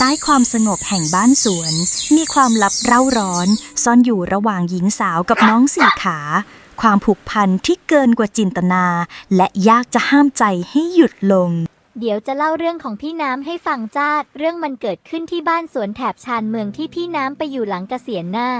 ใต้ความสงบแห่งบ้านสวน มีความลับเร่าร้อน ซ่อนอยู่ระหว่างหญิงสาวกับน้องสี่ขา ความผูกพันที่เกินกว่าจินตนา และยากจะห้ามใจให้หยุดลง เดี๋ยวจะเล่าเรื่องของพี่น้ำให้ฟังจ้า เรื่องมันเกิดขึ้นที่บ้านสวนแถบชานเมืองที่พี่น้ำไปอยู่หลังเกษียณหน้า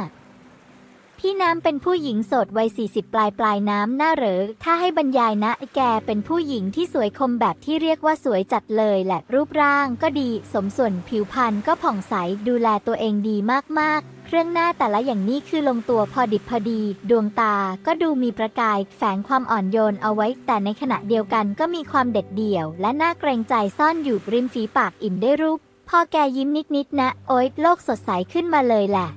พี่น้ำเป็นผู้หญิงโสดวัย 40 ปลายปลายน้ำหน้าเหรอ ถ้าให้บรรยายนะ แกเป็นผู้หญิงที่สวยคมแบบที่เรียกว่าสวยจัดเลยแหละรูปร่างก็ดี สมส่วนผิวพรรณก็ผ่องใส ดูแลตัวเองดีมาก ๆ เครื่องหน้าแต่ละอย่างนี้คือลงตัวพอดิบพอดี ดวงตาก็ดูมีประกายแฝงความอ่อนโยนเอาไว้ แต่ในขณะเดียวกันก็มีความเด็ดเดี่ยว และน่าเกรงใจซ่อนอยู่ริมฝีปากอิ่มได้รูป พอแกยิ้มนิดๆนะ โอ๊ยโลกสดใสขึ้นมาเลยแหละ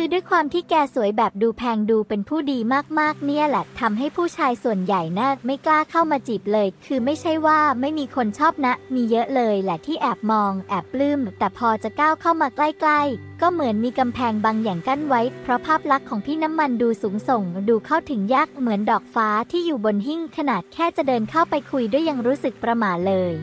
คือด้วยความที่แกสวยแบบดูแพงดูเป็นผู้ดีมากๆ เนี่ยแหละทำให้ผู้ชายส่วนใหญ่น่าไม่กล้าเข้ามาจีบเลย คือไม่ใช่ว่าไม่มีคนชอบนะ มีเยอะเลยแหละที่แอบมอง แอบปลื้ม แต่พอจะก้าวเข้ามาใกล้ๆ ก็เหมือนมีกำแพงบางอย่างกั้นไว้ เพราะภาพลักษณ์ของพี่น้ำมันดูสูงส่ง ดูเข้าถึงยากเหมือนดอกฟ้าที่อยู่บนหิ้งขนาดแค่จะเดินเข้าไปคุยด้วยยังรู้สึกประหม่าเลย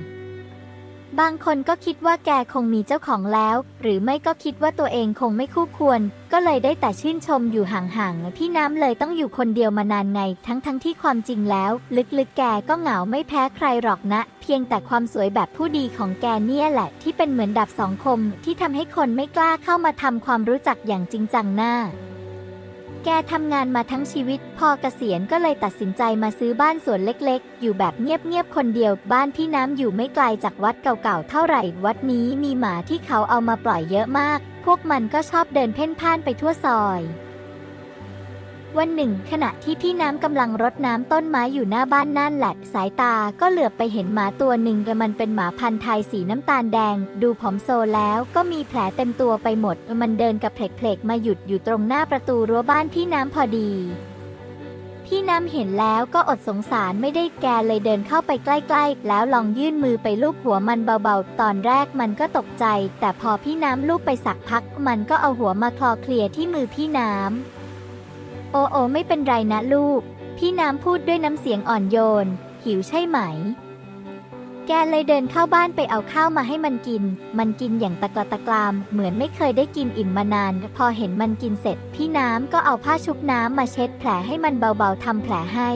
บางคนก็คิดว่าแกคงมีเจ้าของแล้ว หรือไม่ก็คิดว่าตัวเองคงไม่คู่ควร ก็เลยได้แต่ชื่นชมอยู่ห่างๆพี่น้ำเลยต้องอยู่คนเดียวมานานไง ทั้งๆทที่ความจริงแล้ว ลึกๆแกก็เหงาไม่แพ้ใครหรอกนะ เพียงแต่ความสวยแบบผู้ดีของแกเนี่ยแหละ ที่เป็นเหมือนดับสองคมที่ทำให้คนไม่กล้าเข้ามาทำความรู้จักอย่างจริงจังหน้า แกทำงานมาทั้งชีวิต พอเกษียณก็เลยตัดสินใจมาซื้อบ้านสวนเล็กๆ อยู่แบบเงียบๆ คนเดียว บ้านพี่น้ำอยู่ไม่ไกลจากวัดเก่าๆ เท่าไหร่ วัดนี้มีหมาที่เขาเอามาปล่อยเยอะมาก พวกมันก็ชอบเดินเพ่นพ่านไปทั่วซอย วันหนึ่ง ขณะที่พี่น้ำกำลังรดน้ำต้นไม้อยู่หน้าบ้านนั่นแหละ สายตาก็เหลือบไปเห็นหมาตัวหนึ่งมันเป็นหมาพันธุ์ไทยสีน้ำตาลแดง ดูผอมโซแล้วก็มีแผลเต็มตัวไปหมด มันเดินกับเพลกๆมาหยุดอยู่ตรงหน้าประตูรั้วบ้านพี่น้ำพอดีพี่น้ำเห็นแล้วก็อดสงสารไม่ได้แกเลยเดินเข้าไปใกล้ ๆ แล้วลองยื่นมือไปลูบหัวมันเบาๆ ตอนแรกมันก็ตกใจ แต่พอพี่น้ำลูบไปสักพัก มันก็เอาหัวมาคลอเคลียที่มือพี่น้ำ โอโอไม่เป็นไรนะลูก พี่น้ำพูดด้วยน้ำเสียงอ่อนโยน หิวใช่ไหม แกเลยเดินเข้าบ้านไปเอาข้าวมาให้มันกิน มันกินอย่างตะกละตะกราม เหมือนไม่เคยได้กินอิ่มมานาน พอเห็นมันกินเสร็จ พี่น้ำก็เอาผ้าชุบน้ำมาเช็ดแผลให้มันเบาๆทำแผลให้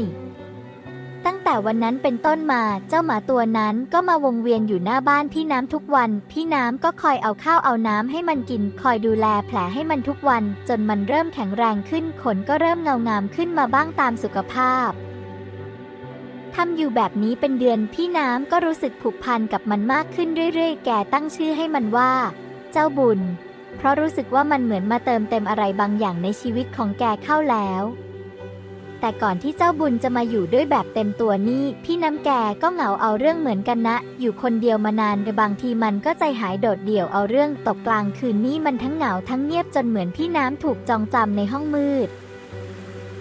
แต่วันนั้นเป็นต้นมาเจ้าหมาตัวนั้นก็มาวงเวียนอยู่หน้าบ้านพี่น้ำทุกวัน พี่น้ำก็คอยเอาข้าวเอาน้ำให้มันกิน คอยดูแลแผลให้มันทุกวัน จนมันเริ่มแข็งแรงขึ้นขนก็เริ่มเงางามขึ้นมาบ้างตามสุขภาพทำอยู่แบบนี้เป็นเดือนพี่น้ำก็รู้สึกผูกพันกับมันมากขึ้นเรื่อยๆ แกตั้งชื่อให้มันว่า เจ้าบุญ เพราะรู้สึกว่ามันเหมือนมาเติมเต็มอะไรบางอย่างในชีวิตของแกเข้าแล้ว แต่ก่อนที่เจ้าบุญจะมาอยู่ด้วยแบบเต็มตัวนี่พี่น้ำแกก็เหงาเอาเรื่องเหมือนกันนะ อยู่คนเดียวมานานแต่บางทีมันก็ใจหายโดดเดี่ยวเอาเรื่องตกกลางคืนนี่มันทั้งเหงาทั้งเงียบจนเหมือนพี่น้ำถูกจองจำในห้องมืด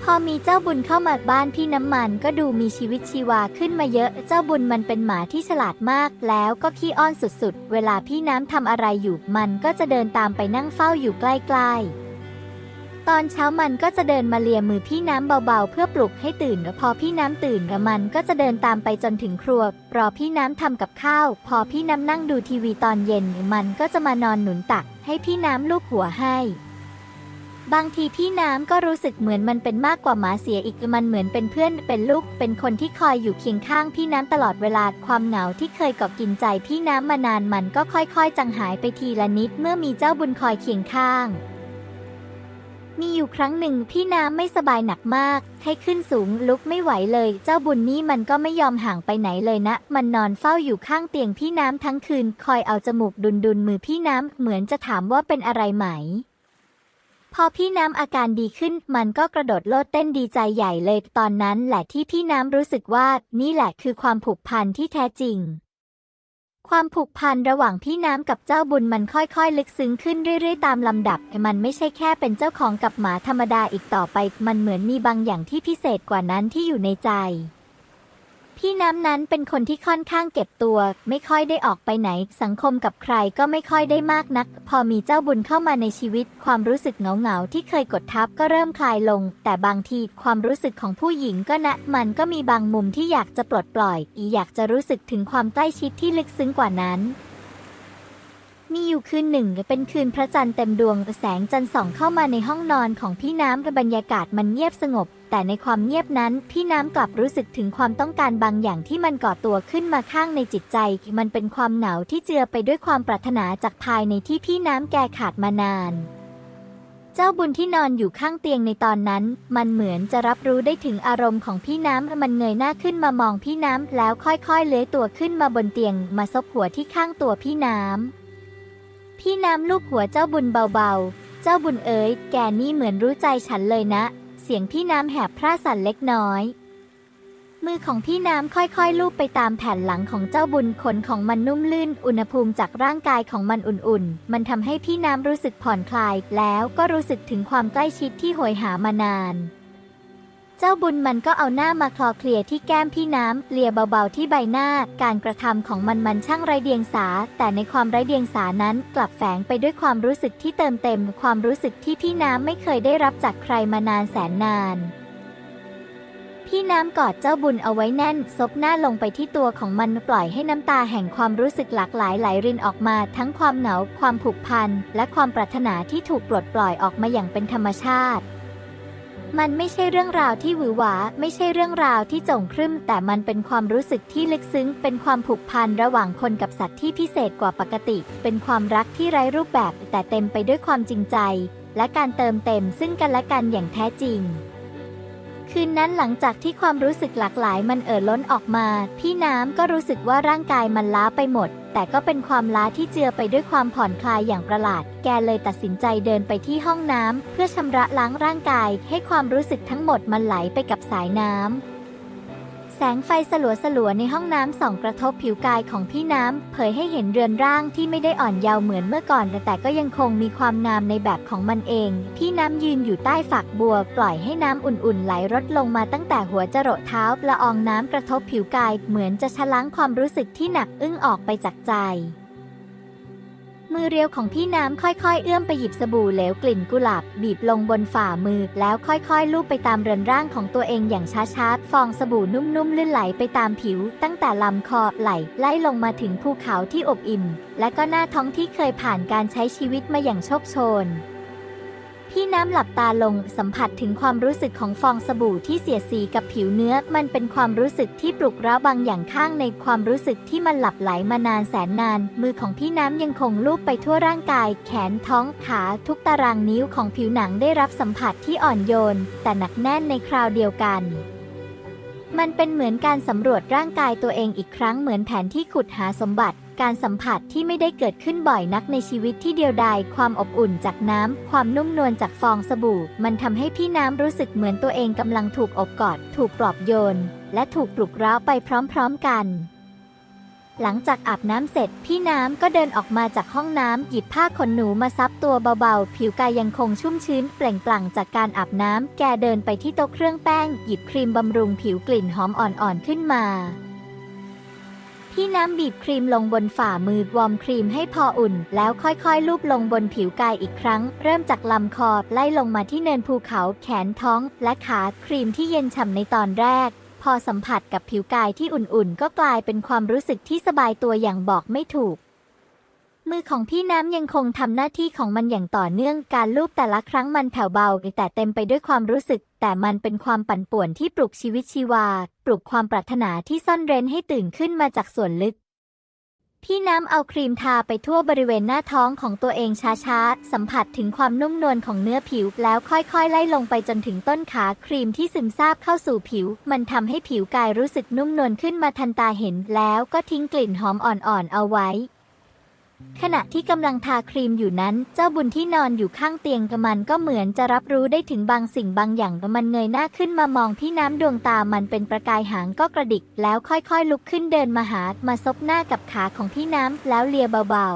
พอมีเจ้าบุญเข้ามาบ้านพี่น้ำมันก็ดูมีชีวิตชีวาขึ้นมาเยอะ เจ้าบุญมันเป็นหมาที่ฉลาดมาก แล้วก็ขี้อ้อนสุดๆ เวลาพี่น้ำทำอะไรอยู่มันก็จะเดินตามไปนั่งเฝ้าอยู่ใกล้ๆ ตอนเช้ามันก็จะเดินมาเลียมือพี่น้ำเบาๆ เพื่อปลุกให้ตื่นแล้วพอพี่น้ำตื่นแล้วมันก็จะเดินตามไปจนถึงครัว รอพี่น้ำทำกับข้าว พอพี่น้ำนั่งดูทีวีตอนเย็นมันก็จะมานอนหนุนตัก ให้พี่น้ำลูบหัวให้ บางทีพี่น้ำก็รู้สึกเหมือนมันเป็นมากกว่าหมาเสียอีกมันเหมือนเป็นเพื่อน เป็นลูก เป็นคนที่คอยอยู่เคียงข้างพี่น้ำตลอดเวลาความเหงาที่เคยกาะกินใจพี่น้ำมานานมันก็ค่อยๆ จางหายไปทีละนิดเมื่อมีเจ้าบุญคอยเคียงข้าง มีอยู่ครั้งหนึ่งพี่น้ำไม่สบายหนักมากให้ขึ้นสูงลุกไม่ไหวเลย เจ้าบุญนี่มันก็ไม่ยอมห่างไปไหนเลยนะ มันนอนเฝ้าอยู่ข้างเตียงพี่น้ำทั้งคืน คอยเอาจมูกดุนดุนมือพี่น้ำเหมือนจะถามว่าเป็นอะไรไหม พอพี่น้ำอาการดีขึ้น มันก็กระโดดโลดเต้นดีใจใหญ่เลย ตอนนั้นแหละที่พี่น้ำรู้สึกว่า นี่แหละคือความผูกพันที่แท้จริง ความผูกพันระหว่างพี่น้ำกับเจ้าบุญมันค่อยๆ ลึกซึ้งขึ้นเรื่อยๆ ตามลำดับ มันไม่ใช่แค่เป็นเจ้าของกับหมาธรรมดาอีกต่อไป มันเหมือนมีบางอย่างที่พิเศษกว่านั้นที่อยู่ในใจ พี่น้ำนั้นเป็นคนที่ค่อนข้างเก็บตัว ไม่ค่อยได้ออกไปไหน สังคมกับใครก็ไม่ค่อยได้มากนัก พอมีเจ้าบุญเข้ามาในชีวิต ความรู้สึกเหงาๆที่เคยกดทับก็เริ่มคลายลง แต่บางทีความรู้สึกของผู้หญิงก็นะ มันก็มีบางมุมที่อยากจะปลดปล่อย อีอยากจะรู้สึกถึงความใกล้ชิดที่ลึกซึ้งกว่านั้น มีอยู่คืนหนึ่งเป็นคืนพระจันทร์เต็มดวงแสงจันทร์ส่องเข้ามาในห้องนอนของพี่น้ำบรรยากาศมันเงียบสงบ แต่ในความเงียบนั้น พี่น้ำกลับรู้สึกถึงความต้องการบางอย่างที่มันก่อตัวขึ้นมาข้างในจิตใจ มันเป็นความเหงาที่เจือไปด้วยความปรารถนาจากภายในที่พี่น้ำแกขาดมานานเจ้าบุญที่นอนอยู่ข้างเตียงในตอนนั้น มันเหมือนจะรับรู้ได้ถึงอารมณ์ของพี่น้ำมันเงยหน้าขึ้นมามองพี่น้ำแล้วค่อยๆ เลื้อยตัวขึ้นมาบนเตียง มาซบหัวที่ข้างตัวพี่น้ำ พี่น้ำลูกหัวเจ้าบุญเบาๆ เจ้าบุญเอ๋ยแกนี่เหมือนรู้ใจฉันเลยนะ เสียงพี่น้ำแหบพร่าสั่นเล็กน้อย มือของพี่น้ำค่อยๆ ลูบไปตามแผ่นหลังของเจ้าบุญขนของมันนุ่มลื่น อุณหภูมิจากร่างกายของมันอุ่นๆ มันทำให้พี่น้ำรู้สึกผ่อนคลาย แล้วก็รู้สึกถึงความใกล้ชิดที่โหยหามานาน เจ้าบุญมันก็เอาหน้ามาคลอเคลียที่แก้มพี่น้ำเลียเบาๆที่ใบหน้า การกระทำของมันมันช่างไรเดียงสา แต่ในความไรเดียงสานั้นกลับแฝงไปด้วยความรู้สึกที่เติมเต็ม ความรู้สึกที่พี่น้ำไม่เคยได้รับจากใครมานานแสนนาน พี่น้ำกอดเจ้าบุญเอาไว้แน่น ซบหน้าลงไปที่ตัวของมันปล่อยให้น้ำตาแห่งความรู้สึกหลากหลายไหลรินออกมา ทั้งความเหงา ความผูกพัน และความปรารถนาที่ถูกปลดปล่อยออกมาอย่างเป็นธรรมชาติ มันไม่ใช่เรื่องราวที่หวือหวา ไม่ใช่เรื่องราวที่จงครึมแต่มันเป็นความรู้สึกที่ลึกซึ้ง เป็นความผูกพันระหว่างคนกับสัตว์ที่พิเศษกว่าปกติ เป็นความรักที่ไร้รูปแบบ แต่เต็มไปด้วยความจริงใจ และการเติมเต็มซึ่งกันและกันอย่างแท้จริง คืนนั้นหลังจากที่ความรู้สึกหลากหลายมันเอ่อล้นออกมา พี่น้ำก็รู้สึกว่าร่างกายมันล้าไปหมด แต่ก็เป็นความล้าที่เจือไปด้วยความผ่อนคลายอย่างประหลาด แกเลยตัดสินใจเดินไปที่ห้องน้ำเพื่อชำระล้างร่างกาย ให้ความรู้สึกทั้งหมดมันไหลไปกับสายน้ำ แสงไฟสลัวสลัวๆในห้องน้ำส่องกระทบผิวกายของพี่น้ำ เผยให้เห็นเรือนร่างที่ไม่ได้อ่อนเยาว์เหมือนเมื่อก่อน แต่ก็ยังคงมีความงามในแบบของมันเอง พี่น้ำยืนอยู่ใต้ฝักบัว ปล่อยให้น้ำอุ่นๆ ไหลรดลงมาตั้งแต่หัวจรดเท้าละอองน้ำกระทบผิวกาย เหมือนจะชะล้างความรู้สึกที่หนักอึ้งออกไปจากใจ มือเรียวของพี่น้ำค่อยๆ เอื้อมไปหยิบสบู่เหลวกลิ่นกุหลาบบีบลงบนฝ่ามือ แล้วค่อยๆ ลูบไปตามเรือนร่างของตัวเองอย่างช้าๆ ฟองสบู่นุ่มๆลื่นไหลไปตามผิว ตั้งแต่ลำคอไหลไล่ลงมาถึงภูเขาที่อบอิ่ม และก็หน้าท้องที่เคยผ่านการใช้ชีวิตมาอย่างโชคโชน พี่น้ำหลับตาลงสัมผัสถึงความรู้สึกของฟองสบู่ที่เสียสีกับผิวเนื้อ มันเป็นความรู้สึกที่ปลุกเร้าบางอย่างข้างในความรู้สึกที่มันหลับไหลมานานแสนนาน มือของพี่น้ำยังคงลูบไปทั่วร่างกาย แขนท้องขาทุกตารางนิ้วของผิวหนังได้รับสัมผัสที่อ่อนโยน แต่หนักแน่นในคราวเดียวกันมันเป็นเหมือนการสำรวจร่างกายตัวเองอีกครั้งเหมือนแผนที่ขุดหาสมบัติ การสัมผัสที่ไม่ได้เกิดขึ้นบ่อยนักในชีวิตที่เดียวดาย ความอบอุ่นจากน้ำ ความนุ่มนวลจากฟองสบู่ มันทำให้พี่น้ำรู้สึกเหมือนตัวเองกำลังถูกอบกอด ถูกปลอบโยน และถูกปลุกเร้าไปพร้อมๆกันหลังจากอาบน้ำเสร็จ พี่น้ำก็เดินออกมาจากห้องน้ำหยิบผ้าขนหนูมาซับตัวเบาๆ ผิวกายยังคงชุ่มชื้นเปล่งปลั่งจากการอาบน้ำ แกเดินไปที่โต๊ะเครื่องแป้ง หยิบครีมบำรุงผิวกลิ่นหอมอ่อนๆขึ้นมา ที่น้ำบีบครีมลงบนฝ่ามือวอร์มครีมให้พออุ่น แล้วค่อยๆลูบลงบนผิวกายอีกครั้ง เริ่มจากลำคอไล่ลงมาที่เนินภูเขาแขนท้องและขาครีมที่เย็นฉ่ำในตอนแรก พอสัมผัสกับผิวกายที่อุ่นๆ ก็กลายเป็นความรู้สึกที่สบายตัวอย่างบอกไม่ถูก มือของพี่น้ำยังคงทำหน้าที่ของมันอย่างต่อเนื่องการลูบแต่ละครั้งมันแผ่วเบาแต่เต็มไปด้วยความรู้สึก แต่มันเป็นความปั่นป่วนที่ปลุกชีวิตชีวา ปลุกความปรารถนาที่ซ่อนเร้นให้ตื่นขึ้นมาจากส่วนลึก พี่น้ำเอาครีมทาไปทั่วบริเวณหน้าท้องของตัวเองช้าๆ สัมผัสถึงความนุ่มนวลของเนื้อผิว แล้วค่อยๆ ไล่ลงไปจนถึงต้นขาครีมที่ซึมซาบเข้าสู่ผิว มันทำให้ผิวกายรู้สึกนุ่มนวลขึ้นมาทันตาเห็น แล้วก็ทิ้งกลิ่นหอมอ่อนๆ เอาไว้ ขณะที่กำลังทาครีมอยู่นั้น เจ้าบุญที่นอนอยู่ข้างเตียงกับมันก็เหมือนจะรับรู้ได้ถึงบางสิ่งบางอย่างกับมันเงยหน้าขึ้นมามองพี่น้ำดวงตามันเป็นประกายหางก็กระดิก แล้วค่อยๆลุกขึ้นเดินมาหา มาซบหน้ากับขาของพี่น้ำแล้วเลียเบา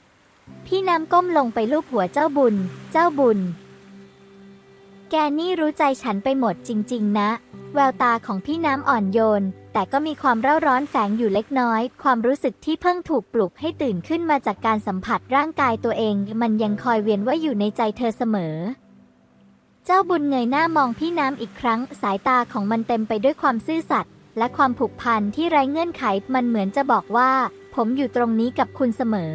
ๆ พี่น้ำก้มลงไปลูบหัวเจ้าบุญ เจ้าบุญ แกนี่รู้ใจฉันไปหมดจริง ๆ นะ แววตาของพี่น้ำอ่อนโยน แต่ก็มีความเร่าร้อนแฝงอยู่เล็กน้อย ความรู้สึกที่เพิ่งถูกปลุกให้ตื่นขึ้นมาจากการสัมผัสร่างกายตัวเอง มันยังคอยเวียนว่าอยู่ในใจเธอเสมอ เจ้าบุญเงยหน้ามองพี่น้ำอีกครั้ง สายตาของมันเต็มไปด้วยความซื่อสัตย์และความผูกพันที่ไร้เงื่อนไข มันเหมือนจะบอกว่า ผมอยู่ตรงนี้กับคุณเสมอ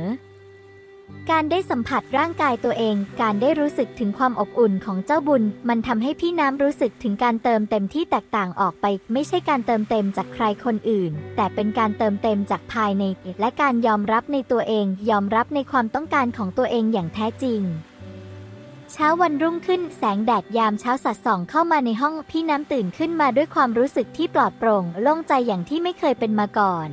การได้สัมผัสร่างกายตัวเอง การได้รู้สึกถึงความอบอุ่นของเจ้าบุญ มันทำให้พี่น้ำรู้สึกถึงการเติมเต็มที่แตกต่างออกไป ไม่ใช่การเติมเต็มจากใครคนอื่น แต่เป็นการเติมเต็มจากภายใน และการยอมรับในตัวเอง ยอมรับในความต้องการของตัวเองอย่างแท้จริงเช้าวันรุ่งขึ้นแสงแดดยามเช้าสัดส่องเข้ามาในห้องพี่น้ำตื่นขึ้นมาด้วยความรู้สึกที่ปลอดโปร่ง โล่งใจอย่างที่ไม่เคยเป็นมาก่อน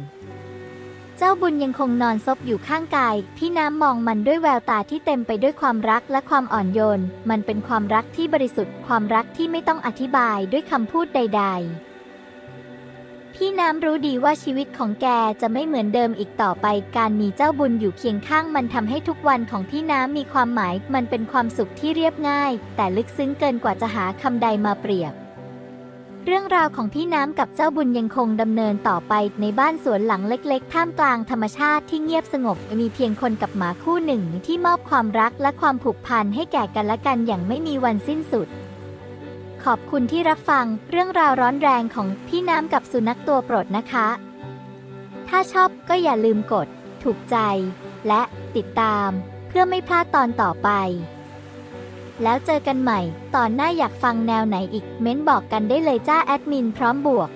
เจ้าบุญยังคงนอนซบอยู่ข้างกาย พี่น้ำมองมันด้วยแววตาที่เต็มไปด้วยความรักและความอ่อนโยน มันเป็นความรักที่บริสุทธิ์ ความรักที่ไม่ต้องอธิบายด้วยคำพูดใด ๆพี่น้ำรู้ดีว่าชีวิตของแกจะไม่เหมือนเดิมอีกต่อไป การมีเจ้าบุญอยู่เคียงข้างมันทำให้ทุกวันของพี่น้ำมีความหมาย มันเป็นความสุขที่เรียบง่าย แต่ลึกซึ้งเกินกว่าจะหาคำใดมาเปรียบ เรื่องราวของพี่น้ำกับเจ้าบุญยังคงดำเนินต่อไปในบ้านสวนหลังเล็กๆ ท่ามกลางธรรมชาติที่เงียบสงบ มีเพียงคนกับหมาคู่หนึ่งที่มอบความรักและความผูกพันให้แก่กันและกันอย่างไม่มีวันสิ้นสุด ขอบคุณที่รับฟังเรื่องราวร้อนแรงของพี่น้ำกับสุนัขตัวโปรดนะคะ ถ้าชอบก็อย่าลืมกด ถูกใจ และติดตาม เพื่อไม่พลาดตอนต่อไป แล้วเจอกันใหม่ ตอนหน้าอยากฟังแนวไหนอีก เม้นบอกกันได้เลยจ้าแอดมินพร้อมบวก